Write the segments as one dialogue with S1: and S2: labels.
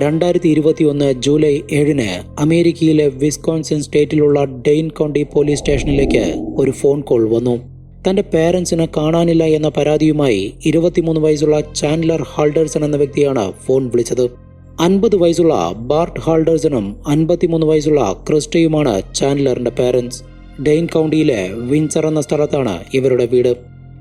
S1: രണ്ടായിരത്തി ഇരുപത്തി ഒന്ന് ജൂലൈ ഏഴിന് അമേരിക്കയിലെ വിസ്കോൺസിൻ സ്റ്റേറ്റിലുള്ള ഡെയിൻ കൗണ്ടി പോലീസ് സ്റ്റേഷനിലേക്ക് ഒരു ഫോൺ കോൾ വന്നു. തന്റെ പേരൻസിനെ കാണാനില്ല എന്ന പരാതിയുമായി ഇരുപത്തിമൂന്ന് വയസ്സുള്ള ചാൻഡലർ ഹാൾഡേഴ്സൺ എന്ന വ്യക്തിയാണ് ഫോൺ വിളിച്ചത്. അൻപത് വയസ്സുള്ള ബാർട്ട് ഹാൾഡേഴ്സണും അൻപത്തിമൂന്ന് വയസ്സുള്ള ക്രിസ്റ്റയുമാണ് ചാൻഡലറിന്റെ പേരൻസ്. ഡെയിൻ കൗണ്ടിയിലെ വിൻസർ എന്ന സ്ഥലത്താണ് ഇവരുടെ വീട്.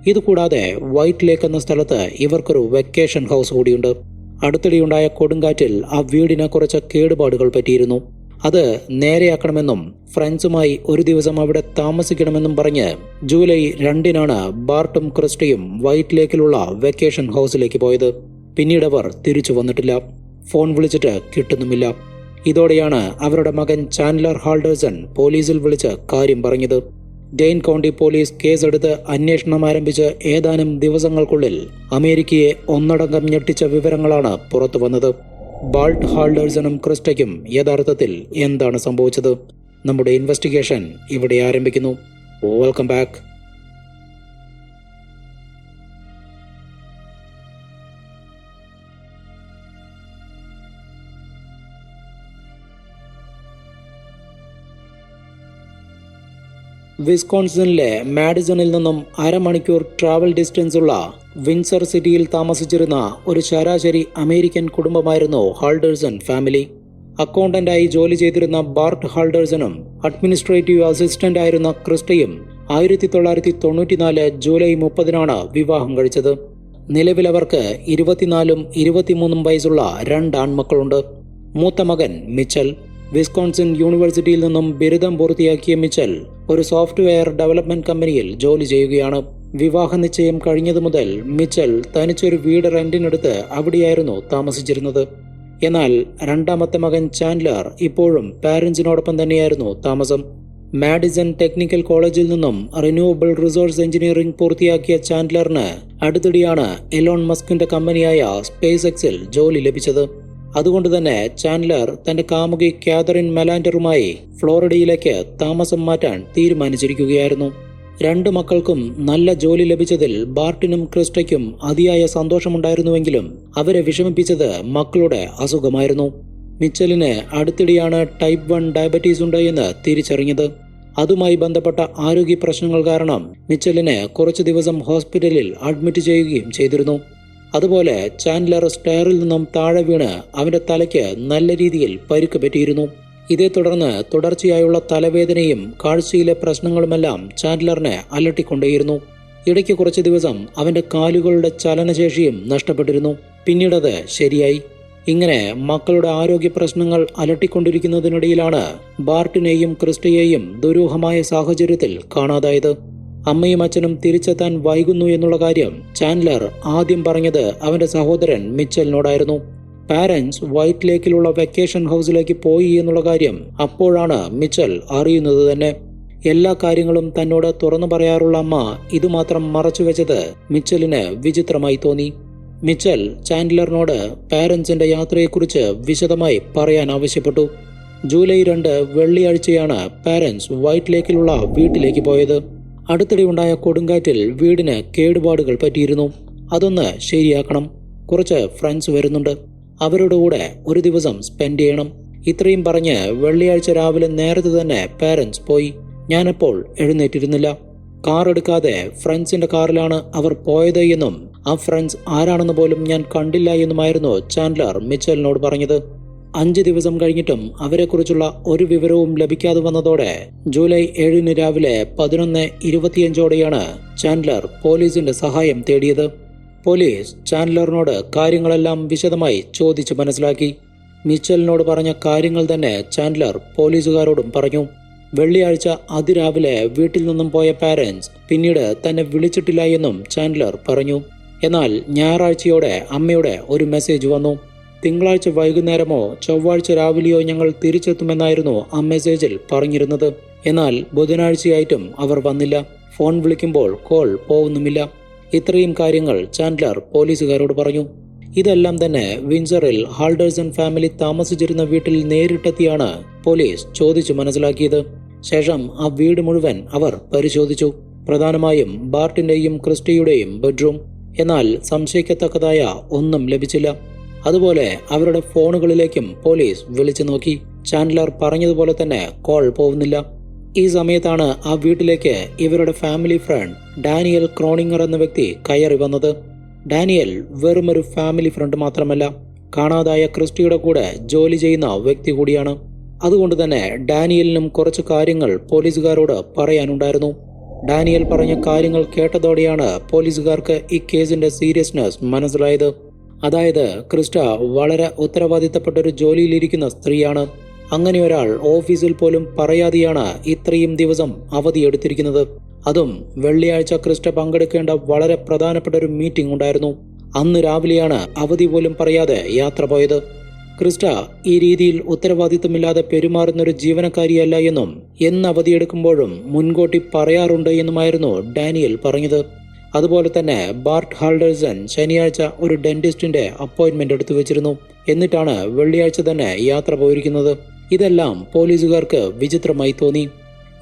S1: ഇതുകൂടാതെ വൈറ്റ് ലേക്ക് എന്ന സ്ഥലത്ത് ഇവർക്കൊരു വെക്കേഷൻ ഹൗസ് കൂടിയുണ്ട്. അടുത്തിടെയുണ്ടായ കൊടുങ്കാറ്റിൽ ആ വീടിന് കുറച്ച് കേടുപാടുകൾ പറ്റിയിരുന്നു. അത് നേരെയാക്കണമെന്നും ഫ്രണ്ട്സുമായി ഒരു ദിവസം അവിടെ താമസിക്കണമെന്നും പറഞ്ഞ് ജൂലൈ രണ്ടിനാണ് ബാർട്ടും ക്രിസ്റ്റിയും വൈറ്റ് ലേക്കിലുള്ള വെക്കേഷൻ ഹൗസിലേക്ക് പോയത്. പിന്നീട് അവർ തിരിച്ചു വന്നിട്ടില്ല. ഫോൺ വിളിച്ചിട്ട് കിട്ടുന്നുമില്ല. ഇതോടെയാണ് അവരുടെ മകൻ ചാൻലർ ഹാൾഡേഴ്സൺ പോലീസിൽ വിളിച്ച് കാര്യം പറഞ്ഞത്. ഡെയിൻ കൗണ്ടി പോലീസ് കേസെടുത്ത് അന്വേഷണം ആരംഭിച്ച് ഏതാനും ദിവസങ്ങൾക്കുള്ളിൽ അമേരിക്കയെ ഒന്നടങ്കം ഞെട്ടിച്ച വിവരങ്ങളാണ് പുറത്തുവന്നത് ബാൾട്ട് ഹാൾഡേഴ്സണും ക്രിസ്റ്റയ്ക്കും യഥാർത്ഥത്തിൽ എന്താണ് സംഭവിച്ചത്? നമ്മുടെ ഇൻവെസ്റ്റിഗേഷൻ ഇവിടെ ആരംഭിക്കുന്നു. വെൽക്കം ബാക്ക് വിസ്കോൺസിനിലെ മാഡിസണിൽ നിന്നും അരമണിക്കൂർ ട്രാവൽ ഡിസ്റ്റൻസ് ഉള്ള വിൻസർ സിറ്റിയിൽ താമസിച്ചിരുന്ന ഒരു ശരാശരി അമേരിക്കൻ കുടുംബമായിരുന്നു ഹാൾഡേഴ്സൺ ഫാമിലി. അക്കൗണ്ടന്റായി ജോലി ചെയ്തിരുന്ന ബാർട്ട് ഹാൾഡേഴ്സണും അഡ്മിനിസ്ട്രേറ്റീവ് അസിസ്റ്റന്റ് ആയിരുന്ന ക്രിസ്റ്റയും ആയിരത്തി തൊള്ളായിരത്തി തൊണ്ണൂറ്റിനാല് ജൂലൈ മുപ്പതിനാണ് വിവാഹം കഴിച്ചത്. നിലവിൽ അവർക്ക് ഇരുപത്തിനാലും ഇരുപത്തിമൂന്നും വയസ്സുള്ള രണ്ട് ആൺമക്കളുണ്ട്. മൂത്ത മകൻ മിച്ചൽ. വിസ്കോൺസിൻ യൂണിവേഴ്സിറ്റിയിൽ നിന്നും ബിരുദം പൂർത്തിയാക്കിയ മിച്ചൽ ഒരു സോഫ്റ്റ്വെയർ ഡെവലപ്മെന്റ് കമ്പനിയിൽ ജോലി ചെയ്യുകയാണ്. വിവാഹ നിശ്ചയം കഴിഞ്ഞതു മുതൽ മിച്ചൽ തനിച്ചൊരു വീട് റെന്റിനെടുത്ത് അവിടെയായിരുന്നു താമസിച്ചിരുന്നത്. എന്നാൽ രണ്ടാമത്തെ മകൻ ചാൻഡ്ലർ ഇപ്പോഴും പാരന്റ്സിനോടൊപ്പം തന്നെയായിരുന്നു താമസം. മാഡിസൺ ടെക്നിക്കൽ കോളേജിൽ നിന്നും റിന്യൂവബിൾ റിസോഴ്സ് എഞ്ചിനീയറിംഗ് പൂർത്തിയാക്കിയ ചാൻഡ്ലറിന് അടുത്തിടെയാണ് എലോൺ മസ്കിന്റെ കമ്പനിയായ സ്പേസ് എക്സിൽ ജോലി ലഭിച്ചത്. അതുകൊണ്ട് തന്നെ ചാൻഡലർ തന്റെ കാമുകി കാതറിൻ മെലാൻഡറുമായി ഫ്ലോറിഡയിലേക്ക് താമസം മാറ്റാൻ തീരുമാനിച്ചിരിക്കുകയായിരുന്നു. രണ്ടു മക്കൾക്കും നല്ല ജോലി ലഭിച്ചതിൽ ബാർട്ടിനും ക്രിസ്റ്റയ്ക്കും അതിയായ സന്തോഷമുണ്ടായിരുന്നുവെങ്കിലും അവരെ വിഷമിപ്പിച്ചത് മക്കളുടെ അസുഖമായിരുന്നു. മിച്ചലിന് അടുത്തിടെയാണ് ടൈപ്പ് വൺ ഡയബറ്റീസ് ഉണ്ട് തിരിച്ചറിഞ്ഞത്. അതുമായി ബന്ധപ്പെട്ട ആരോഗ്യ പ്രശ്നങ്ങൾ കാരണം മിച്ചലിനെ കുറച്ചു ദിവസം ഹോസ്പിറ്റലിൽ അഡ്മിറ്റ് ചെയ്യുകയും ചെയ്തിരുന്നു. അതുപോലെ ചാൻഡലർ സ്റ്റെയറിൽ നിന്നും താഴെ വീണ് അവന്റെ തലയ്ക്ക് നല്ല രീതിയിൽ പരുക്ക് പറ്റിയിരുന്നു. ഇതേ തുടർന്ന് തുടർച്ചയായുള്ള തലവേദനയും കാഴ്ചയിലെ പ്രശ്നങ്ങളുമെല്ലാം ചാൻഡലറിനെ അലട്ടിക്കൊണ്ടേയിരുന്നു. ഇടയ്ക്ക് കുറച്ച് ദിവസം അവന്റെ കാലുകളുടെ ചലനശേഷിയും നഷ്ടപ്പെട്ടിരുന്നു. പിന്നീടത് ശരിയായി. ഇങ്ങനെ മക്കളുടെ ആരോഗ്യ പ്രശ്നങ്ങൾ അലട്ടിക്കൊണ്ടിരിക്കുന്നതിനിടയിലാണ് ബാർട്ടിനെയും ക്രിസ്റ്റയെയും ദുരൂഹമായ സാഹചര്യത്തിൽ കാണാതായത്. അമ്മയും അച്ഛനും തിരിച്ചെത്താൻ വൈകുന്നു എന്നുള്ള കാര്യം ചാൻഡ്ലർ ആദ്യം പറഞ്ഞത് അവന്റെ സഹോദരൻ മിച്ചലിനോടായിരുന്നു. പാരൻസ് വൈറ്റ് ലേക്കിലുള്ള വെക്കേഷൻ ഹൗസിലേക്ക് പോയി എന്നുള്ള കാര്യം അപ്പോഴാണ് മിച്ചൽ അറിയുന്നത് തന്നെ. എല്ലാ കാര്യങ്ങളും തന്നോട് തുറന്നു പറയാറുള്ള അമ്മ ഇതുമാത്രം മറച്ചു വെച്ചത് മിച്ചലിന് വിചിത്രമായി തോന്നി. മിച്ചൽ ചാൻഡ്ലറിനോട് പാരൻസിന്റെ യാത്രയെക്കുറിച്ച് വിശദമായി പറയാൻ ആവശ്യപ്പെട്ടു. ജൂലൈ രണ്ട് വെള്ളിയാഴ്ചയാണ് പാരൻസ് വൈറ്റ് ലേക്കിലുള്ള വീട്ടിലേക്ക് പോയത്. അടുത്തിടെ ഉണ്ടായ കൊടുങ്കാറ്റിൽ വീടിന് കേടുപാടുകൾ പറ്റിയിരുന്നു. അതൊന്ന് ശരിയാക്കണം. കുറച്ച് ഫ്രണ്ട്സ് വരുന്നുണ്ട്. അവരുടെ കൂടെ ഒരു ദിവസം സ്പെൻഡ് ചെയ്യണം. ഇത്രയും പറഞ്ഞ് വെള്ളിയാഴ്ച രാവിലെ നേരത്തെ തന്നെ പാരന്റ്സ് പോയി. ഞാനപ്പോൾ എഴുന്നേറ്റിരുന്നില്ല. കാർ എടുക്കാതെ ഫ്രണ്ട്സിന്റെ കാറിലാണ് അവർ പോയത് എന്നും ആ ഫ്രണ്ട്സ് ആരാണെന്ന് പോലും ഞാൻ കണ്ടില്ല എന്നുമായിരുന്നു ചാൻഡ്ലർ മിച്ചലിനോട് പറഞ്ഞത്. അഞ്ച് ദിവസം കഴിഞ്ഞിട്ടും അവരെക്കുറിച്ചുള്ള ഒരു വിവരവും ലഭിക്കാതെ വന്നതോടെ ജൂലൈ ഏഴിന് രാവിലെ പതിനൊന്ന് ഇരുപത്തിയഞ്ചോടെയാണ് ചാൻഡ്ലർ പോലീസിന്റെ സഹായം തേടിയത്. പോലീസ് ചാൻഡ്ലറിനോട് കാര്യങ്ങളെല്ലാം വിശദമായി ചോദിച്ചു മനസ്സിലാക്കി. മിച്ചലിനോട് പറഞ്ഞ കാര്യങ്ങൾ തന്നെ ചാൻഡ്ലർ പോലീസുകാരോടും പറഞ്ഞു. വെള്ളിയാഴ്ച അതിരാവിലെ വീട്ടിൽ നിന്നും പോയ പാരന്റ്സ് പിന്നീട് തന്നെ വിളിച്ചിട്ടില്ല എന്നും ചാൻഡ്ലർ പറഞ്ഞു. എന്നാൽ ഞായറാഴ്ചയോടെ അമ്മയുടെ ഒരു മെസ്സേജ് വന്നു. തിങ്കളാഴ്ച വൈകുന്നേരമോ ചൊവ്വാഴ്ച രാവിലെയോ ഞങ്ങൾ തിരിച്ചെത്തുമെന്നായിരുന്നു ആ മെസ്സേജിൽ പറഞ്ഞിരുന്നത്. എന്നാൽ ബുധനാഴ്ചയായിട്ടും അവർ വന്നില്ല. ഫോൺ വിളിക്കുമ്പോൾ കോൾ പോകുന്നുമില്ല. ഇത്രയും കാര്യങ്ങൾ ചാൻഡ്ലർ പോലീസുകാരോട് പറഞ്ഞു. ഇതെല്ലാം തന്നെ വിൻസറിൽ ഹാൾഡേഴ്സൺ ഫാമിലി താമസിച്ചിരുന്ന വീട്ടിൽ നേരിട്ടെത്തിയാണ് പോലീസ് ചോദിച്ചു മനസ്സിലാക്കിയത്. ശേഷം ആ വീട് മുഴുവൻ അവർ പരിശോധിച്ചു. പ്രധാനമായും ബാർട്ടിന്റെയും ക്രിസ്റ്റിയുടെയും ബെഡ്റൂം. എന്നാൽ സംശയിക്കത്തക്കതായ ഒന്നും ലഭിച്ചില്ല. അതുപോലെ അവരുടെ ഫോണുകളിലേക്കും പോലീസ് വിളിച്ചു നോക്കി. ചാൻഡ്ലർ പറഞ്ഞതുപോലെ തന്നെ കോൾ പോകുന്നില്ല. ഈ സമയത്താണ് ആ വീട്ടിലേക്ക് ഇവരുടെ ഫാമിലി ഫ്രണ്ട് ഡാനിയൽ ക്രോണിങ്ങർ എന്ന വ്യക്തി കയറി വന്നത്. ഡാനിയൽ വെറുമൊരു ഫാമിലി ഫ്രണ്ട് മാത്രമല്ല കാണാതായ ക്രിസ്റ്റിയുടെ കൂടെ ജോലി ചെയ്യുന്ന വ്യക്തി കൂടിയാണ്. അതുകൊണ്ട് തന്നെ ഡാനിയലിനും കുറച്ച് കാര്യങ്ങൾ പോലീസുകാരോട് പറയാനുണ്ടായിരുന്നു. ഡാനിയൽ പറഞ്ഞ കാര്യങ്ങൾ കേട്ടതോടെയാണ് പോലീസുകാർക്ക് ഈ കേസിന്റെ സീരിയസ്നെസ് മനസ്സിലായത്. അതായത് ക്രിസ്റ്റ വളരെ ഉത്തരവാദിത്തപ്പെട്ട ഒരു ജോലിയിലിരിക്കുന്ന സ്ത്രീയാണ്. അങ്ങനെ ഒരാൾ ഓഫീസിൽ പോലും പറയാതെയാണ് ഇത്രയും ദിവസം അവധിയെടുത്തിരിക്കുന്നത് അതും വെള്ളിയാഴ്ച ക്രിസ്റ്റ പങ്കെടുക്കേണ്ട വളരെ പ്രധാനപ്പെട്ട ഒരു മീറ്റിംഗ് ഉണ്ടായിരുന്നു. അന്ന് രാവിലെയാണ് അവധി പോലും പറയാതെ യാത്ര പോയത്. ക്രിസ്റ്റ ഈ രീതിയിൽ ഉത്തരവാദിത്തമില്ലാതെ പെരുമാറുന്ന ഒരു ജീവനക്കാരിയല്ല എന്നും എന്ന് അവധിയെടുക്കുമ്പോഴും മുൻകൂട്ടി പറയാറുണ്ട് എന്നുമായിരുന്നു ഡാനിയൽ പറഞ്ഞത്. അതുപോലെ തന്നെ ബാർട്ട് ഹാൾഡേഴ്സൺ ശനിയാഴ്ച ഒരു ഡെന്റിസ്റ്റിന്റെ അപ്പോയിന്റ്മെന്റ് എടുത്തു വെച്ചിരുന്നു. എന്നിട്ടാണ് വെള്ളിയാഴ്ച തന്നെ യാത്ര പോയിരിക്കുന്നത്. ഇതെല്ലാം പോലീസുകാർക്ക് വിചിത്രമായി തോന്നി.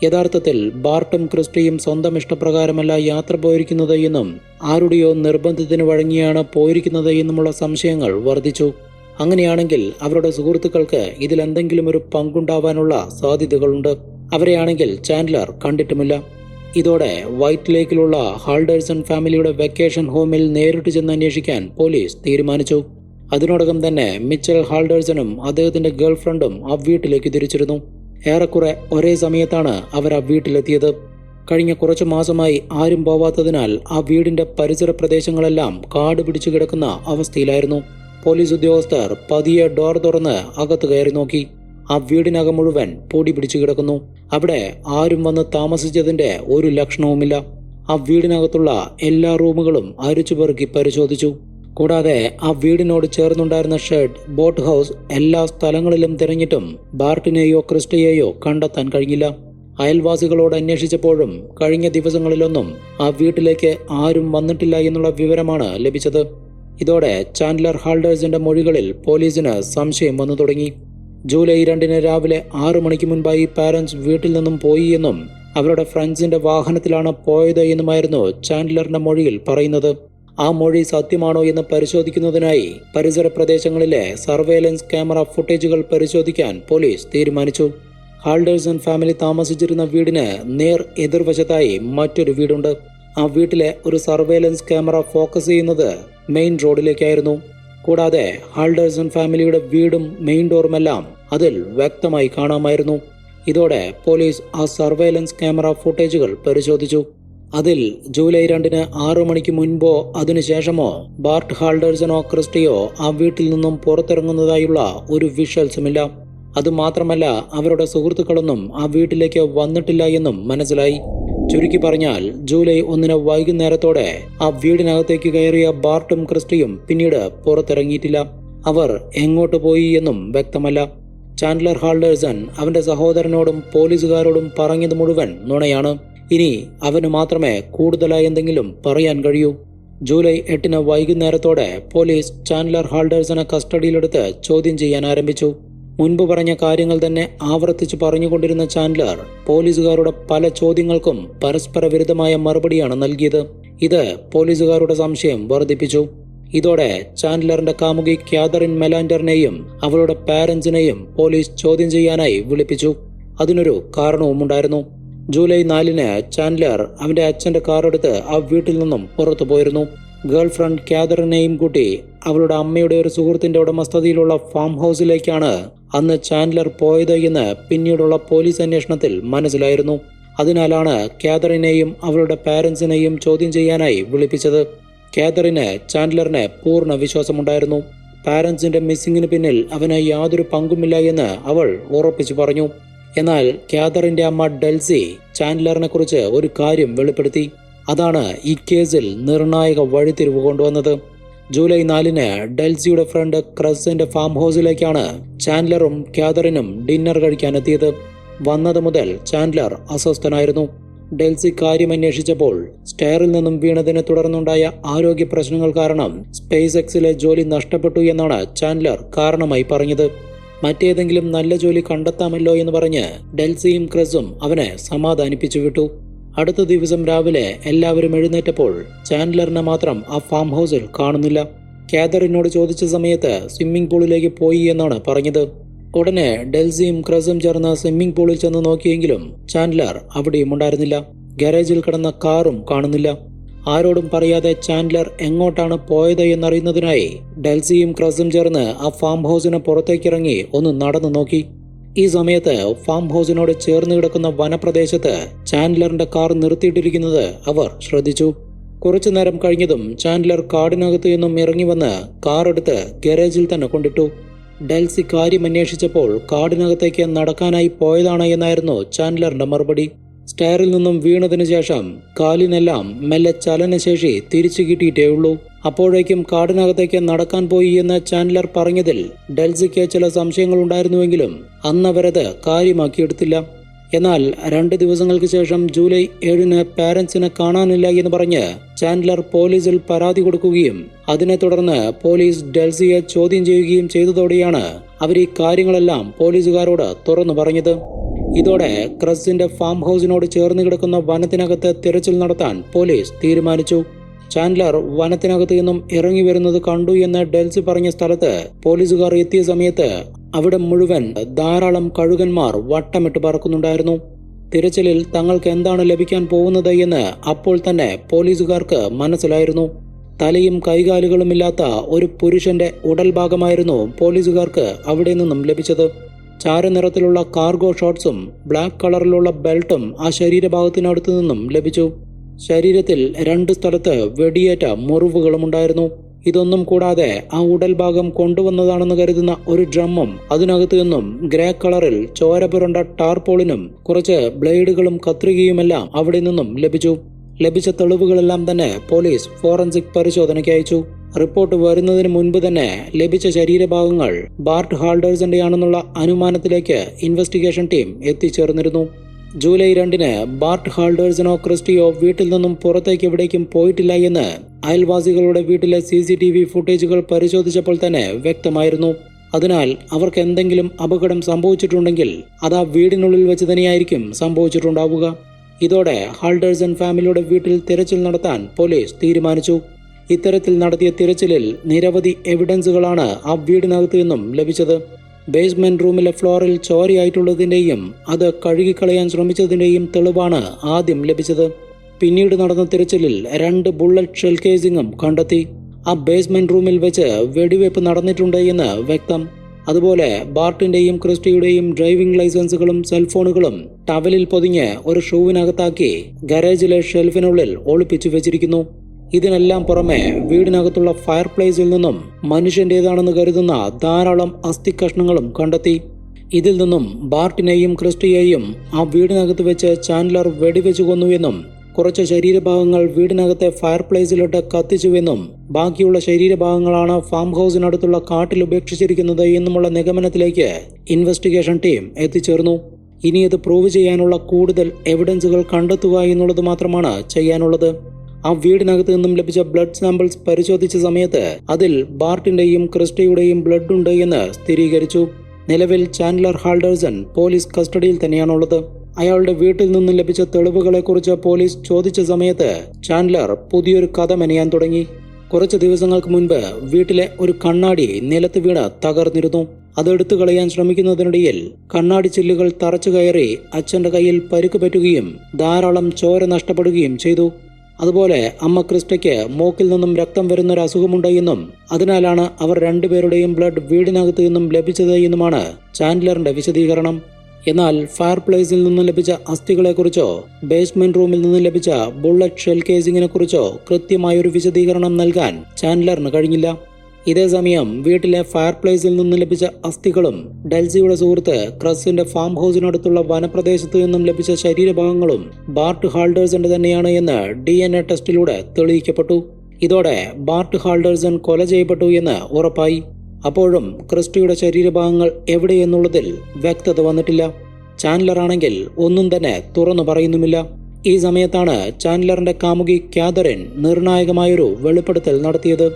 S1: യഥാർത്ഥത്തിൽ ബാർട്ടും ക്രിസ്റ്റിയും സ്വന്തം ഇഷ്ടപ്രകാരമല്ല യാത്ര പോയിരിക്കുന്നത് എന്നും ആരുടെയോ നിർബന്ധത്തിന് വഴങ്ങിയാണ് പോയിരിക്കുന്നത് എന്നുമുള്ള സംശയങ്ങൾ വർദ്ധിച്ചു. അങ്ങനെയാണെങ്കിൽ അവരുടെ സുഹൃത്തുക്കൾക്ക് ഇതിൽ എന്തെങ്കിലും ഒരു പങ്കുണ്ടാവാനുള്ള സാധ്യതകളുണ്ട്. അവരെയാണെങ്കിൽ ചാൻഡ്ലർ കണ്ടിട്ടുമില്ല. ഇതോടെ വൈറ്റ് ലേക്കിലുള്ള ഹാൾഡേഴ്സൺ ഫാമിലിയുടെ വെക്കേഷൻ ഹോമിൽ നേരിട്ട് ചെന്ന് അന്വേഷിക്കാൻ പോലീസ് തീരുമാനിച്ചു. അതിനോടകം തന്നെ മിച്ചൽ ഹാൾഡേഴ്സണും അദ്ദേഹത്തിന്റെ ഗേൾഫ്രണ്ടും ആ വീട്ടിലേക്ക് തിരിച്ചിരുന്നു. ഏറെക്കുറെ ഒരേ സമയത്താണ് അവർ ആ വീട്ടിലെത്തിയത്. കഴിഞ്ഞ കുറച്ചു മാസമായി ആരും പോവാത്തതിനാൽ ആ വീടിന്റെ പരിസര പ്രദേശങ്ങളെല്ലാം കാട് പിടിച്ചു കിടക്കുന്ന അവസ്ഥയിലായിരുന്നു. പോലീസ് ഉദ്യോഗസ്ഥർ പതിയെ ഡോർ തുറന്ന് അകത്ത് കയറി നോക്കി. ആ വീടിനകം മുഴുവൻ പൊടി പിടിച്ചു കിടക്കുന്നു. അവിടെ ആരും വന്ന് താമസിച്ചതിന്റെ ഒരു ലക്ഷണവുമില്ല. ആ വീടിനകത്തുള്ള എല്ലാ റൂമുകളും അരിച്ചുപെറുക്കി പരിശോധിച്ചു. കൂടാതെ ആ വീടിനോട് ചേർന്നുണ്ടായിരുന്ന ഷെഡ് ബോട്ട് ഹൗസ് എല്ലാ സ്ഥലങ്ങളിലും തിരഞ്ഞിട്ടും ബാർട്ടിനെയോ ക്രിസ്റ്റയെയോ കണ്ടെത്താൻ കഴിഞ്ഞില്ല. അയൽവാസികളോട് അന്വേഷിച്ചപ്പോഴും കഴിഞ്ഞ ദിവസങ്ങളിലൊന്നും ആ വീട്ടിലേക്ക് ആരും വന്നിട്ടില്ല എന്നുള്ള വിവരമാണ് ലഭിച്ചത്. ഇതോടെ ചാൻഡലർ ഹാൾഡേഴ്സിന്റെ മൊഴികളിൽ പോലീസിന് സംശയം വന്നു തുടങ്ങി. ജൂലൈ രണ്ടിന് രാവിലെ ആറു മണിക്ക് മുൻപായി പാരൻസ് വീട്ടിൽ നിന്നും പോയി എന്നും അവരുടെ ഫ്രണ്ട്സിന്റെ വാഹനത്തിലാണ് പോയത് എന്നുമായിരുന്നു ചാൻഡ്ലറിന്റെ മൊഴിയിൽ പറയുന്നത്. ആ മൊഴി സത്യമാണോ എന്ന് പരിശോധിക്കുന്നതിനായി പരിസര പ്രദേശങ്ങളിലെ സർവേലൻസ് ക്യാമറ ഫുട്ടേജുകൾ പരിശോധിക്കാൻ പോലീസ് തീരുമാനിച്ചു. ഹാൾഡേഴ്സൺ ഫാമിലി താമസിച്ചിരുന്ന വീടിന് നേർ എതിർവശത്തായി മറ്റൊരു വീടുണ്ട്. ആ വീട്ടിലെ ഒരു സർവേലൻസ് ക്യാമറ ഫോക്കസ് ചെയ്യുന്നത് മെയിൻ റോഡിലേക്കായിരുന്നു. കൂടാതെ ആൾഡേഴ്സൺ ഫാമിലിയുടെ വീടും മെയിൻ ഡോറുമെല്ലാം അതിൽ വ്യക്തമായി കാണാമായിരുന്നു. ഇതോടെ പോലീസ് ആ സർവൈലൻസ് ക്യാമറ ഫുട്ടേജുകൾ പരിശോധിച്ചു. അതിൽ ജൂലൈ രണ്ടിന് ആറു മണിക്ക് മുൻപോ അതിനുശേഷമോ ബാർട്ട് ഹാൾഡേഴ്സനോ ക്രിസ്റ്റിയോ ആ വീട്ടിൽ നിന്നും പുറത്തിറങ്ങുന്നതായുള്ള ഒരു വിഷ്വൽസുമില്ല. അതുമാത്രമല്ല അവരുടെ സുഹൃത്തുക്കളൊന്നും ആ വീട്ടിലേക്ക് വന്നിട്ടില്ല എന്നും മനസ്സിലായി. ചുരുക്കി പറഞ്ഞാൽ ജൂലൈ ഒന്നിന് വൈകുന്നേരത്തോടെ ആ വീടിനകത്തേക്ക് കയറിയ ബാർട്ടും ക്രിസ്റ്റിയും പിന്നീട് പുറത്തിറങ്ങിയിട്ടില്ല. അവർ എങ്ങോട്ട് പോയി എന്നും വ്യക്തമല്ല. ചാൻഡ്ലർ ഹാൾഡേഴ്സൺ അവന്റെ സഹോദരനോടും പോലീസുകാരോടും പറഞ്ഞത് മുഴുവൻ നുണയാണ്. ഇനി അവന് മാത്രമേ കൂടുതലായി എന്തെങ്കിലും പറയാൻ കഴിയൂ. ജൂലൈ എട്ടിന് വൈകുന്നേരത്തോടെ പോലീസ് ചാൻഡ്ലർ ഹാൾഡേഴ്സനെ കസ്റ്റഡിയിലെടുത്ത് ചോദ്യം ചെയ്യാൻ ആരംഭിച്ചു. മുൻപ് പറഞ്ഞ കാര്യങ്ങൾ തന്നെ ആവർത്തിച്ച് പറഞ്ഞുകൊണ്ടിരുന്ന ചാൻലർ പോലീസുകാരുടെ പല ചോദ്യങ്ങൾക്കും പരസ്പര വിരുദ്ധമായ മറുപടിയാണ് നൽകിയത്. ഇത് പോലീസുകാരുടെ സംശയം വർദ്ധിപ്പിച്ചു. ഇതോടെ ചാൻഡ്ലറിന്റെ കാമുകി ക്യാതറിൻ മെലാൻഡറിനെയും അവളുടെ പാരന്റ്സിനെയും പോലീസ് ചോദ്യം ചെയ്യാനായി വിളിപ്പിച്ചു. അതിനൊരു കാരണവും ഉണ്ടായിരുന്നു. ജൂലൈ നാലിന് ചാൻലർ അവന്റെ അച്ഛന്റെ കാറെടുത്ത് ആ വീട്ടിൽ നിന്നും പുറത്തു പോയിരുന്നു. ഗേൾ ഫ്രണ്ട് ക്യാതറിനെയും കൂട്ടി അവളുടെ അമ്മയുടെ ഒരു സുഹൃത്തിന്റെ ഉടമസ്ഥതയിലുള്ള ഫാം ഹൗസിലേക്കാണ് അന്ന് ചാൻഡലർ പോയത് എന്ന് പിന്നീടുള്ള പോലീസ് അന്വേഷണത്തിൽ മനസ്സിലായിരുന്നു. അതിനാലാണ് കാതറിനെയും അവളുടെ പാരന്റ്സിനെയും ചോദ്യം ചെയ്യാനായി വിളിപ്പിച്ചത്. കാതറിന് ചാൻഡലറിന് പൂർണ വിശ്വാസമുണ്ടായിരുന്നു. പാരന്റ്സിന്റെ മിസ്സിങ്ങിന് പിന്നിൽ അവന് യാതൊരു പങ്കുമില്ല എന്ന് അവൾ ഉറപ്പിച്ചു പറഞ്ഞു. എന്നാൽ കാതറിന്റെ അമ്മ ഡെൽസി ചാൻഡലറിനെ കുറിച്ച് ഒരു കാര്യം വെളിപ്പെടുത്തി. അതാണ് ഈ കേസിൽ നിർണായക വഴിത്തിരിവ് കൊണ്ടുവന്നത്. ജൂലൈ നാലിന് ഡെൽസിയുടെ ഫ്രണ്ട് ക്രസിന്റെ ഫാം ഹൗസിലേക്കാണ് ചാൻഡലറും ക്യാതറിനും ഡിന്നർ കഴിക്കാൻ എത്തിയത് വന്നത് മുതൽ ചാൻഡലർ അസ്വസ്ഥനായിരുന്നു. ഡെൽസി കാര്യമന്വേഷിച്ചപ്പോൾ സ്റ്റെയറിൽ നിന്നും വീണതിനെ തുടർന്നുണ്ടായ ആരോഗ്യ പ്രശ്നങ്ങൾ കാരണം സ്പേസ് എക്സിലെ ജോലി നഷ്ടപ്പെട്ടു എന്നാണ് ചാൻഡലർ കാരണമായി പറഞ്ഞത്. മറ്റേതെങ്കിലും നല്ല ജോലി കണ്ടെത്താമല്ലോ എന്ന് പറഞ്ഞ് ഡെൽസിയും ക്രസും അവനെ സമാധാനിപ്പിച്ചു വിട്ടു. അടുത്ത ദിവസം രാവിലെ എല്ലാവരും എഴുന്നേറ്റപ്പോൾ ചാൻഡലറിനെ മാത്രം ആ ഫാം ഹൗസിൽ കാണുന്നില്ല. കാതറിനോട് ചോദിച്ച സമയത്ത് സ്വിമ്മിംഗ് പൂളിലേക്ക് പോയി എന്നാണ് പറഞ്ഞത്. ഉടനെ ഡെൽസിയും ക്രസും ചേർന്ന് സ്വിമ്മിംഗ് പൂളിൽ ചെന്ന് നോക്കിയെങ്കിലും ചാൻഡ്ലർ അവിടെയും ഉണ്ടായിരുന്നില്ല. ഗാരേജിൽ കിടന്ന കാറും കാണുന്നില്ല. ആരോടും പറയാതെ ചാൻഡ്ലർ എങ്ങോട്ടാണ് പോയത് എന്നറിയുന്നതിനായി ഡെൽസിയും ക്രസും ചേർന്ന് ആ ഫാം ഹൗസിന് പുറത്തേക്കിറങ്ങി ഒന്ന് നടന്നു നോക്കി. ഈ സമയത്ത് ഫാം ഹൗസിനോട് ചേർന്ന് കിടക്കുന്ന വനപ്രദേശത്ത് ചാൻഡലറിന്റെ കാർ നിർത്തിയിട്ടിരിക്കുന്നത് അവർ ശ്രദ്ധിച്ചു. കുറച്ചു നേരം കഴിഞ്ഞതും ചാൻഡലർ കാടിനകത്തു നിന്നും ഇറങ്ങി വന്ന് കാർ എടുത്ത് ഗാരേജിൽ തന്നെ കൊണ്ടിട്ടു. ഡെൽസി കാര്യം അന്വേഷിച്ചപ്പോൾ കാടിനകത്തേക്ക് നടക്കാനായി പോയതാണ് എന്നായിരുന്നു ചാൻഡലറിന്റെ മറുപടി. സ്റ്റയറിൽ നിന്നും വീണതിനു ശേഷം കാലിനെല്ലാം മെല്ലെ ചലനശേഷി തിരിച്ചു കിട്ടിയിട്ടേ ഉള്ളൂ. അപ്പോഴേക്കും കാടിനകത്തേക്ക് നടക്കാൻ പോയി എന്ന് ചാൻഡലർ പറഞ്ഞതിൽ ഡെൽസിക്ക് ചില സംശയങ്ങൾ ഉണ്ടായിരുന്നുവെങ്കിലും അന്നവരത് കാര്യമാക്കിയെടുത്തില്ല. എന്നാൽ രണ്ട് ദിവസങ്ങൾക്ക് ശേഷം ജൂലൈ ഏഴിന് പാരന്റ്സിനെ കാണാനില്ല എന്ന് പറഞ്ഞ് ചാൻഡലർ പോലീസിൽ പരാതി കൊടുക്കുകയും അതിനെ തുടർന്ന് പോലീസ് ഡെൽസിയെ ചോദ്യം ചെയ്യുകയും ചെയ്തതോടെയാണ് അവർ ഈ കാര്യങ്ങളെല്ലാം പോലീസുകാരോട് തുറന്നു പറഞ്ഞത്. ഇതോടെ ക്രസിന്റെ ഫാം ഹൗസിനോട് ചേർന്ന് കിടക്കുന്ന വനത്തിനകത്ത് തിരച്ചിൽ നടത്താൻ പോലീസ് തീരുമാനിച്ചു. ചാൻഡ്ലർ വനത്തിനകത്ത് നിന്നും ഇറങ്ങി വരുന്നത് കണ്ടു എന്ന് ഡെൽസി പറഞ്ഞ സ്ഥലത്ത് പോലീസുകാർ എത്തിയ സമയത്ത് അവിടെ മുഴുവൻ ധാരാളം കഴുകന്മാർ വട്ടമിട്ട് പറക്കുന്നുണ്ടായിരുന്നു. തിരച്ചിലിൽ തങ്ങൾക്ക് എന്താണ് ലഭിക്കാൻ പോകുന്നത് എന്ന് അപ്പോൾ തന്നെ പോലീസുകാർക്ക് മനസ്സിലായിരുന്നു. തലയും കൈകാലുകളുമില്ലാത്ത ഒരു പുരുഷന്റെ ഉടൽ ഭാഗമായിരുന്നു പോലീസുകാർക്ക് അവിടെ നിന്നും ലഭിച്ചത്. ചാരനിറത്തിലുള്ള കാർഗോ ഷോർട്ട്സും ബ്ലാക്ക് കളറിലുള്ള ബെൽട്ടും ആ ശരീരഭാഗത്തിനടുത്തു നിന്നും ലഭിച്ചു. ശരീരത്തിൽ രണ്ട് സ്ഥലത്ത് വെടിയേറ്റ മുറിവുകളും ഉണ്ടായിരുന്നു ഇതൊന്നും കൂടാതെ ആ ഉടൽ ഭാഗം കൊണ്ടുവന്നതാണെന്ന് കരുതുന്ന ഒരു ഡ്രമ്മും അതിനകത്തു നിന്നും ഗ്രേ കളറിൽ ചോര പുരണ്ട ടാർപോളിനും കുറച്ച് ബ്ലേഡുകളും കത്രികയുമെല്ലാം അവിടെ നിന്നും ലഭിച്ചു. ലഭിച്ച തെളിവുകളെല്ലാം തന്നെ പോലീസ് ഫോറൻസിക് പരിശോധനയ്ക്ക് അയച്ചു. റിപ്പോർട്ട് വരുന്നതിന് മുൻപ് തന്നെ ലഭിച്ച ശരീരഭാഗങ്ങൾ ബാർട്ട് ഹാൾഡേഴ്സിന്റെയാണെന്നുള്ള അനുമാനത്തിലേക്ക് ഇൻവെസ്റ്റിഗേഷൻ ടീം എത്തിച്ചേർന്നിരുന്നു. ജൂലൈ രണ്ടിന് ബാർട്ട് ഹാൾഡേഴ്സിനോ ക്രിസ്റ്റിയോ വീട്ടിൽ നിന്നും പുറത്തേക്ക് എവിടേക്കും പോയിട്ടില്ല എന്ന് അയൽവാസികളുടെ വീട്ടിലെ സി സി ടി വി ഫുട്ടേജുകൾ പരിശോധിച്ചപ്പോൾ തന്നെ വ്യക്തമായിരുന്നു. അതിനാൽ അവർക്ക് എന്തെങ്കിലും അപകടം സംഭവിച്ചിട്ടുണ്ടെങ്കിൽ അത് ആ വീടിനുള്ളിൽ വെച്ച് തന്നെയായിരിക്കും സംഭവിച്ചിട്ടുണ്ടാവുക. ഇതോടെ ഹാൾഡേഴ്സൺ ഫാമിലിയുടെ വീട്ടിൽ തിരച്ചിൽ നടത്താൻ പോലീസ് തീരുമാനിച്ചു. ഇത്തരത്തിൽ നടത്തിയ തിരച്ചിലിൽ നിരവധി എവിഡൻസുകളാണ് ആ വീടിനകത്തു നിന്നും ലഭിച്ചത്. ബേസ്മെന്റ് റൂമിലെ ഫ്ലോറിൽ ചോരയായിട്ടുള്ളതിന്റെയും അത് കഴുകിക്കളയാൻ ശ്രമിച്ചതിന്റെയും തെളിവാണ് ആദ്യം ലഭിച്ചത്. പിന്നീട് നടന്ന തിരച്ചിലിൽ രണ്ട് ബുള്ളറ്റ് ഷെൽ കേസിംഗും കണ്ടെത്തി. ആ ബേസ്മെന്റ് റൂമിൽ വെച്ച് വെടിവയ്പ് നടന്നിട്ടുണ്ട് എന്ന് വ്യക്തം. അതുപോലെ ബാർട്ടിന്റെയും ക്രിസ്റ്റിയുടെയും ഡ്രൈവിംഗ് ലൈസൻസുകളും സെൽഫോണുകളും ടവലിൽ പൊതിഞ്ഞ് ഒരു ഷൂവിനകത്താക്കി ഗാരേജിലെ ഷെൽഫിനുള്ളിൽ ഒളിപ്പിച്ചു വെച്ചിരിക്കുന്നു. ഇതിനെല്ലാം പുറമെ വീടിനകത്തുള്ള ഫയർ പ്ലേസിൽ നിന്നും മനുഷ്യന്റേതാണെന്ന് കരുതുന്ന ധാരാളം അസ്ഥി കഷ്ണങ്ങളും കണ്ടെത്തി. ഇതിൽ നിന്നും ബാർട്ടിനെയും ക്രിസ്റ്റിയെയും ആ വീടിനകത്ത് വെച്ച് ചാൻഡലർ വെടിവെച്ചു കൊന്നുവെന്നും കുറച്ച് ശരീരഭാഗങ്ങൾ വീടിനകത്തെ ഫയർ പ്ലേസിലിട്ട് കത്തിച്ചുവെന്നും ബാക്കിയുള്ള ശരീരഭാഗങ്ങളാണ് ഫാം ഹൗസിനടുത്തുള്ള കാട്ടിൽ ഉപേക്ഷിച്ചിരിക്കുന്നത് എന്നുമുള്ള നിഗമനത്തിലേക്ക് ഇൻവെസ്റ്റിഗേഷൻ ടീം എത്തിച്ചേർന്നു. ഇനി അത് പ്രൂവ് ചെയ്യാനുള്ള കൂടുതൽ എവിഡൻസുകൾ കണ്ടെത്തുക എന്നുള്ളത് മാത്രമാണ് ചെയ്യാനുള്ളത്. ആ വീടിനകത്ത് നിന്നും ലഭിച്ച ബ്ലഡ് സാമ്പിൾസ് പരിശോധിച്ച സമയത്ത് അതിൽ ബാർട്ടിന്റെയും ക്രിസ്റ്റയുടെയും ബ്ലഡ് ഉണ്ട് എന്ന് സ്ഥിരീകരിച്ചു. നിലവിൽ ചാൻഡലർ ഹാൾഡേഴ്സൺ പോലീസ് കസ്റ്റഡിയിൽ തന്നെയാണുള്ളത്. അയാളുടെ വീട്ടിൽ നിന്നും ലഭിച്ച തെളിവുകളെക്കുറിച്ച് പോലീസ് ചോദിച്ച സമയത്ത് ചാൻഡ്ലർ പുതിയൊരു കഥ മെനയാൻ തുടങ്ങി. കുറച്ച് ദിവസങ്ങൾക്ക് മുൻപ് വീട്ടിലെ ഒരു കണ്ണാടി നിലത്ത് വീണ് തകർന്നിരുന്നു. അതെടുത്തു കളയാൻ ശ്രമിക്കുന്നതിനിടയിൽ കണ്ണാടി ചില്ലുകൾ തറച്ചു കയറി അച്ഛന്റെ കയ്യിൽ പരുക്ക് പറ്റുകയും ധാരാളം ചോര നഷ്ടപ്പെടുകയും ചെയ്തു. അതുപോലെ അമ്മ ക്രിസ്റ്റയ്ക്ക് മൂക്കിൽ നിന്നും രക്തം വരുന്നൊരു ഒരു എന്നും അതിനാലാണ് അവർ രണ്ടുപേരുടെയും ബ്ലഡ് വീടിനകത്ത് നിന്നും ലഭിച്ചത് എന്നുമാണ് ചാൻഡ്ലറിന്റെ വിശദീകരണം. എന്നാൽ ഫയർ പ്ലേസിൽ നിന്നും ലഭിച്ച അസ്ഥികളെക്കുറിച്ചോ ബേസ്മെന്റ് റൂമിൽ നിന്നും ലഭിച്ച ബുള്ളറ്റ് ഷെൽ കേസിങ്ങിനെ കുറിച്ചോ കൃത്യമായൊരു വിശദീകരണം നൽകാൻ ചാൻഡലറിന് കഴിഞ്ഞില്ല. ഇതേസമയം വീട്ടിലെ ഫയർ പ്ലേസിൽ നിന്ന് ലഭിച്ച അസ്ഥികളും ഡൽസിയുടെ സുഹൃത്ത് ക്രസിന്റെ ഫാം ഹൗസിനടുത്തുള്ള വനപ്രദേശത്തു നിന്നും ലഭിച്ച ശരീരഭാഗങ്ങളും ബാർട്ട് ഹാൾഡേഴ്സിന്റെ തന്നെയാണ് എന്ന് ഡി എൻ എ ടെസ്റ്റിലൂടെ തെളിയിക്കപ്പെട്ടു. ഇതോടെ ബാർട്ട് ഹാൾഡേഴ്സൺ കൊല ചെയ്യപ്പെട്ടു എന്ന് ഉറപ്പായി. അപ്പോഴും ക്രിസ്റ്റിയുടെ ശരീരഭാഗങ്ങൾ എവിടെയെന്നുള്ളതിൽ വ്യക്തത വന്നിട്ടില്ല. ചാൻലറാണെങ്കിൽ ഒന്നും തന്നെ തുറന്നു പറയുന്നുമില്ല. ഈ സമയത്താണ് ചാൻലറിന്റെ കാമുകി ക്യാദറിൻ നിർണായകമായൊരു വെളിപ്പെടുത്തൽ നടത്തിയത്.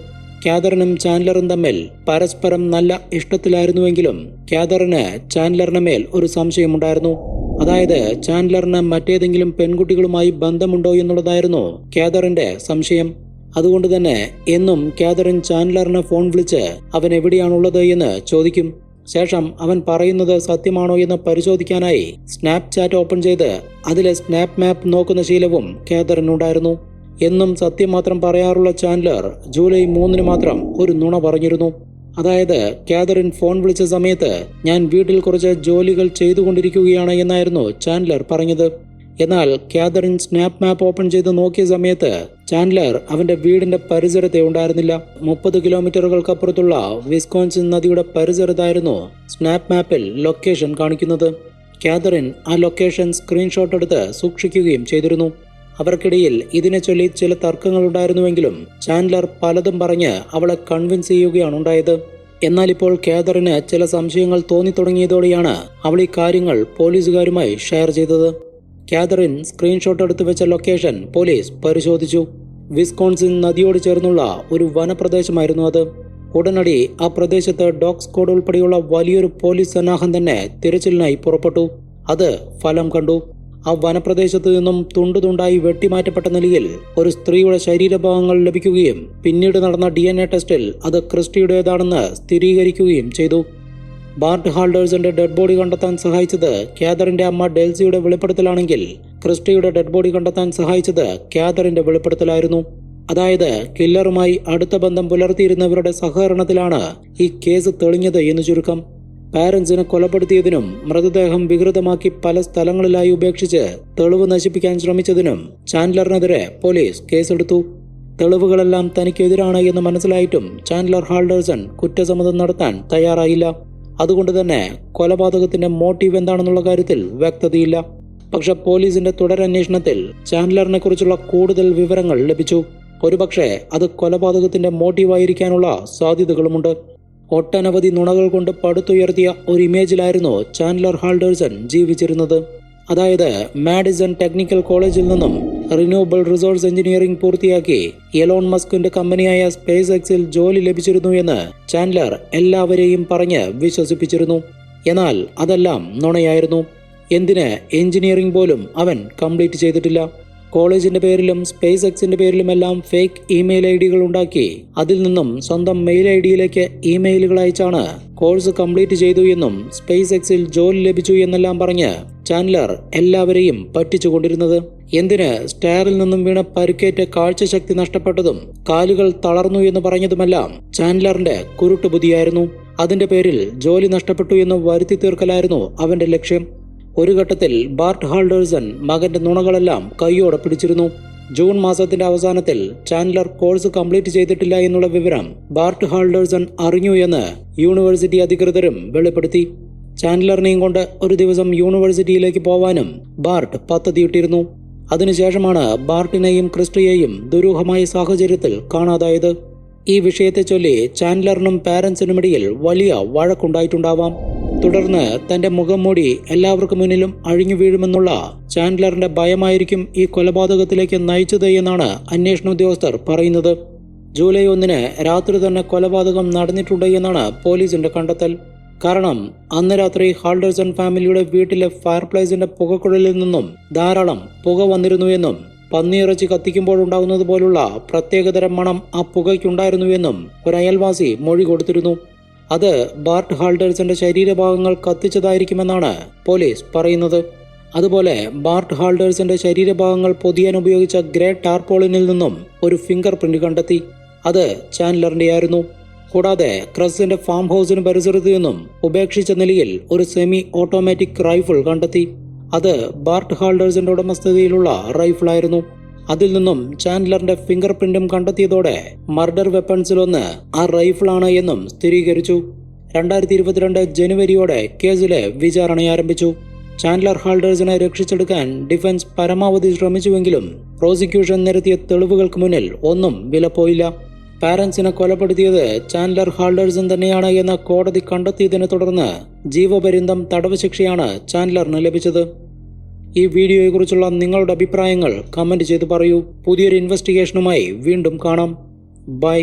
S1: ക്യാദറിനും ചാൻലറും തമ്മിൽ പരസ്പരം നല്ല ഇഷ്ടത്തിലായിരുന്നുവെങ്കിലും ക്യാദറിന് ചാൻലറിന് മേൽ ഒരു സംശയമുണ്ടായിരുന്നു. അതായത് ചാൻലറിന് മറ്റേതെങ്കിലും പെൺകുട്ടികളുമായി ബന്ധമുണ്ടോ എന്നുള്ളതായിരുന്നു ക്യാദറിന്റെ സംശയം. അതുകൊണ്ട് തന്നെ എന്നും കാതറിൻ ചാൻഡലറിനെ ഫോൺ വിളിച്ച് അവൻ എവിടെയാണുള്ളത് എന്ന് ചോദിക്കും. ശേഷം അവൻ പറയുന്നത് സത്യമാണോ എന്ന് പരിശോധിക്കാനായി സ്നാപ് ചാറ്റ് ഓപ്പൺ ചെയ്ത് അതിലെ സ്നാപ് മാപ്പ് നോക്കുന്ന ശീലവും കാതറിനുണ്ടായിരുന്നു. എന്നും സത്യം മാത്രം പറയാറുള്ള ചാൻഡലർ ജൂലൈ മൂന്നിന് മാത്രം ഒരു നുണ പറഞ്ഞിരുന്നു. അതായത് കാതറിൻ ഫോൺ വിളിച്ച സമയത്ത് ഞാൻ വീട്ടിൽ കുറച്ച് ജോലികൾ ചെയ്തുകൊണ്ടിരിക്കുകയാണ് എന്നായിരുന്നു ചാൻഡലർ പറഞ്ഞത്. എന്നാൽ കാതറിൻ സ്നാപ്പ് മാപ്പ് ഓപ്പൺ ചെയ്ത് നോക്കിയ സമയത്ത് ചാൻഡ്ലർ അവന്റെ വീടിന്റെ പരിസരത്തെ ഉണ്ടായിരുന്നില്ല. മുപ്പത് കിലോമീറ്ററുകൾക്കപ്പുറത്തുള്ള വിസ്കോൺസിൻ നദിയുടെ പരിസരത്തായിരുന്നു സ്നാപ്പ് മാപ്പിൽ ലൊക്കേഷൻ കാണിക്കുന്നത്. കാതറിൻ ആ ലൊക്കേഷൻ സ്ക്രീൻഷോട്ട് എടുത്ത് സൂക്ഷിക്കുകയും ചെയ്തിരുന്നു. അവർക്കിടയിൽ ഇതിനെ ചൊല്ലി ചില തർക്കങ്ങൾ ഉണ്ടായിരുന്നുവെങ്കിലും ചാൻഡ്ലർ പലതും പറഞ്ഞ് അവളെ കൺവിൻസ് ചെയ്യുകയാണ് ഉണ്ടായത്. എന്നാൽ ഇപ്പോൾ കേദറിന് ചില സംശയങ്ങൾ തോന്നി തുടങ്ങിയതോടെയാണ് അവൾ ഈ കാര്യങ്ങൾ പോലീസുകാരുമായി ഷെയർ ചെയ്തത്. കാതറിൻ സ്ക്രീൻഷോട്ട് എടുത്തു വെച്ച ലൊക്കേഷൻ പോലീസ് പരിശോധിച്ചു. വിസ്കോൺസിൻ നദിയോട് ചേർന്നുള്ള ഒരു വനപ്രദേശമായിരുന്നു അത്. ഉടനടി ആ പ്രദേശത്ത് ഡോഗ് സ്ക്വാഡ് ഉൾപ്പെടെയുള്ള വലിയൊരു പോലീസ് സന്നാഹം തന്നെ തിരച്ചിലിനായി പുറപ്പെട്ടു. അത് ഫലം കണ്ടു. ആ വനപ്രദേശത്ത് നിന്നും തുണ്ടുതുണ്ടായി വെട്ടിമാറ്റപ്പെട്ട നിലയിൽ ഒരു സ്ത്രീയുടെ ശരീരഭാഗങ്ങൾ ലഭിക്കുകയും പിന്നീട് നടന്ന ഡി ടെസ്റ്റിൽ അത് ക്രിസ്റ്റിയുടേതാണെന്ന് സ്ഥിരീകരിക്കുകയും ചെയ്തു. ബാർട്ട് ഹാൾഡേഴ്സിന്റെ ഡെഡ് ബോഡി കണ്ടെത്താൻ സഹായിച്ചത് കാതറിന്റെ അമ്മ ഡെൽസിയുടെ വെളിപ്പെടുത്തലാണെങ്കിൽ ക്രിസ്റ്റിയുടെ ഡെഡ് ബോഡി കണ്ടെത്താൻ സഹായിച്ചത് കാതറിന്റെ വെളിപ്പെടുത്തലായിരുന്നു. അതായത് കില്ലറുമായി അടുത്ത ബന്ധം പുലർത്തിയിരുന്നവരുടെ സഹകരണത്തിലാണ് ഈ കേസ് തെളിഞ്ഞത് എന്ന് ചുരുക്കം. പാരന്റ്സിനെ കൊലപ്പെടുത്തിയതിനും മൃതദേഹം വികൃതമാക്കി പല സ്ഥലങ്ങളിലായി ഉപേക്ഷിച്ച് തെളിവ് നശിപ്പിക്കാൻ ശ്രമിച്ചതിനും ചാൻഡലറിനെതിരെ പോലീസ് കേസെടുത്തു. തെളിവുകളെല്ലാം തനിക്കെതിരാണ് എന്ന് മനസ്സിലായിട്ടും ചാൻഡലർ ഹാൾഡേഴ്സൺ കുറ്റസമ്മതം നടത്താൻ തയ്യാറായില്ല. അതുകൊണ്ട് തന്നെ കൊലപാതകത്തിന്റെ മോട്ടീവ് എന്താണെന്നുള്ള കാര്യത്തിൽ വ്യക്തതയില്ല. പക്ഷെ പോലീസിന്റെ തുടരന്വേഷണത്തിൽ ചാൻഡലറിനെ കുറിച്ചുള്ള കൂടുതൽ വിവരങ്ങൾ ലഭിച്ചു. ഒരുപക്ഷെ അത് കൊലപാതകത്തിന്റെ മോട്ടീവായിരിക്കാനുള്ള സാധ്യതകളുമുണ്ട്. ഒട്ടനവധി നുണകൾ കൊണ്ട് പടുത്തുയർത്തിയ ഒരു ഇമേജിലായിരുന്നു ചാൻഡലർ ഹാൾഡേഴ്സൺ ജീവിച്ചിരുന്നത്. അതായത് മാഡിസൺ ടെക്നിക്കൽ കോളേജിൽ നിന്നും റിന്യൂവബിൾ റിസോഴ്സ് എഞ്ചിനീയറിംഗ് പൂർത്തിയാക്കി എലോൺ മസ്കിന്റെ കമ്പനിയായ സ്പേസ് എക്സിൽ ജോലി ലഭിച്ചിരുന്നു എന്ന് ചാൻലർ എല്ലാവരെയും പറഞ്ഞ് വിശ്വസിപ്പിച്ചിരുന്നു. എന്നാൽ അതെല്ലാം നുണയായിരുന്നു. എന്തിന് എഞ്ചിനീയറിംഗ് പോലും അവൻ കംപ്ലീറ്റ് ചെയ്തിട്ടില്ല? കോളേജിന്റെ പേരിലും സ്പേസ് എക്സിന്റെ പേരിലുമെല്ലാം ഫേക്ക് ഇമെയിൽ ഐ ഡികൾ ഉണ്ടാക്കി അതിൽ നിന്നും സ്വന്തം മെയിൽ ഐ ഡിയിലേക്ക് ഇമെയിലുകൾ അയച്ചാണ് കോഴ്സ് കംപ്ലീറ്റ് ചെയ്തു എന്നും സ്പേസ് എക്സിൽ ജോലി ലഭിച്ചു എന്നെല്ലാം പറഞ്ഞ് ചാൻഡലർ എല്ലാവരെയും പറ്റിച്ചുകൊണ്ടിരുന്നത്? എന്തിന് സ്റ്റെയറിൽ നിന്നും വീണ പരുക്കേറ്റ കാഴ്ചശക്തി നഷ്ടപ്പെട്ടതും കാലുകൾ തളർന്നു എന്ന് പറഞ്ഞതുമെല്ലാം ചാൻഡലറിന്റെ കുരുട്ടുബുദ്ധിയായിരുന്നു. അതിന്റെ പേരിൽ ജോലി നഷ്ടപ്പെട്ടു എന്ന് വരുത്തി തീർക്കലായിരുന്നു അവന്റെ ലക്ഷ്യം. ഒരു ഘട്ടത്തിൽ ബാർട്ട് ഹാൾഡേഴ്സൺ മകന്റെ നുണകളെല്ലാം കയ്യോടെ പിടിച്ചിരുന്നു. ജൂൺ മാസത്തിന്റെ അവസാനത്തിൽ ചാൻലർ കോഴ്സ് കംപ്ലീറ്റ് ചെയ്തിട്ടില്ല എന്നുള്ള വിവരം ബാർട്ട് ഹാൾഡേഴ്സൺ അറിഞ്ഞു എന്ന് യൂണിവേഴ്സിറ്റി അധികൃതരും വെളിപ്പെടുത്തി. ചാൻഡലറിനെയും കൊണ്ട് ഒരു ദിവസം യൂണിവേഴ്സിറ്റിയിലേക്ക് പോവാനും ബാർട്ട് പദ്ധതിയിട്ടിരുന്നു. അതിനുശേഷമാണ് ബാർട്ടിനെയും ക്രിസ്റ്റിയെയും ദുരൂഹമായ സാഹചര്യത്തിൽ കാണാതായത്. ഈ വിഷയത്തെ ചൊല്ലി ചാൻഡലറിനും പാരൻസിനുമിടയിൽ വലിയ വഴക്കുണ്ടായിട്ടുണ്ടാവാം. തുടർന്ന് തന്റെ മുഖം മൂടി എല്ലാവർക്കും മുന്നിലും അഴിഞ്ഞു വീഴുമെന്നുള്ള ചാൻഡലറിന്റെ ഭയമായിരിക്കും ഈ കൊലപാതകത്തിലേക്ക് നയിച്ചത് എന്നാണ് അന്വേഷണ ഉദ്യോഗസ്ഥർ പറയുന്നത്. ജൂലൈ ഒന്നിന് രാത്രി തന്നെ കൊലപാതകം നടന്നിട്ടുണ്ട് എന്നാണ് പോലീസിന്റെ കണ്ടെത്തൽ. കാരണം അന്ന് രാത്രി ഹാൾഡേഴ്സൺ ഫാമിലിയുടെ വീട്ടിലെ ഫയർപ്ലേസിന്റെ പുകക്കുഴലിൽ നിന്നും ധാരാളം പുക വന്നിരുന്നു എന്നും പന്നിയിറച്ചി കത്തിക്കുമ്പോഴുണ്ടാകുന്നത് പോലുള്ള പ്രത്യേകതരം മണം ആ പുകയ്ക്കുണ്ടായിരുന്നുവെന്നും ഒരു അയൽവാസി മൊഴി കൊടുത്തിരുന്നു. അത് ബാർട്ട് ഹാൾഡേഴ്സിന്റെ ശരീരഭാഗങ്ങൾ കത്തിച്ചതായിരിക്കുമെന്നാണ് പോലീസ് പറയുന്നത്. അതുപോലെ ബാർട്ട് ഹാൾഡേഴ്സിന്റെ ശരീരഭാഗങ്ങൾ പൊതിയാൻ ഉപയോഗിച്ച ഗ്രേ ടാർപോളിനിൽ നിന്നും ഒരു ഫിംഗർ പ്രിന്റ് കണ്ടെത്തി. അത് ചാൻഡലറിന്റെയായിരുന്നു കൂടാതെ ക്രസിന്റെ ഫാം ഹൗസിന് പരിസരത്ത് നിന്നും ഉപേക്ഷിച്ച നിലയിൽ ഒരു സെമി ഓട്ടോമാറ്റിക് റൈഫിൾ കണ്ടെത്തി. അത് ബാർട്ട് ഹാൾഡേഴ്സിന്റെ ഉടമസ്ഥതയിലുള്ള റൈഫിളായിരുന്നു അതിൽ നിന്നും ചാൻഡലറിന്റെ ഫിംഗർ പ്രിന്റും കണ്ടെത്തിയതോടെ മർഡർ വെപ്പൺസിലൊന്ന് ആ റൈഫിളാണ് എന്നും സ്ഥിരീകരിച്ചു. രണ്ടായിരത്തി ഇരുപത്തിരണ്ട് ജനുവരിയോടെ കേസിലെ വിചാരണ ആരംഭിച്ചു. ചാൻഡലർ ഹാൾഡേഴ്സിനെ രക്ഷിച്ചെടുക്കാൻ ഡിഫൻസ് പരമാവധി ശ്രമിച്ചുവെങ്കിലും പ്രോസിക്യൂഷൻ നിരത്തിയ തെളിവുകൾക്ക് മുന്നിൽ ഒന്നും വിലപ്പോയില്ല. പാരന്റ്സിനെ കൊലപ്പെടുത്തിയത് ചാൻഡലർ ഹാൾഡേഴ്സൺ തന്നെയാണ് എന്ന് കോടതി കണ്ടെത്തിയതിനെ തുടർന്ന് ജീവപര്യന്തം തടവ് ശിക്ഷയാണ് ചാൻഡലറിന് ലഭിച്ചത്. ഈ വീഡിയോയെക്കുറിച്ചുള്ള നിങ്ങളുടെ അഭിപ്രായങ്ങൾ കമന്റ് ചെയ്ത് പറയൂ. പുതിയൊരു ഇൻവെസ്റ്റിഗേഷനുമായി വീണ്ടും കാണാം. ബൈ.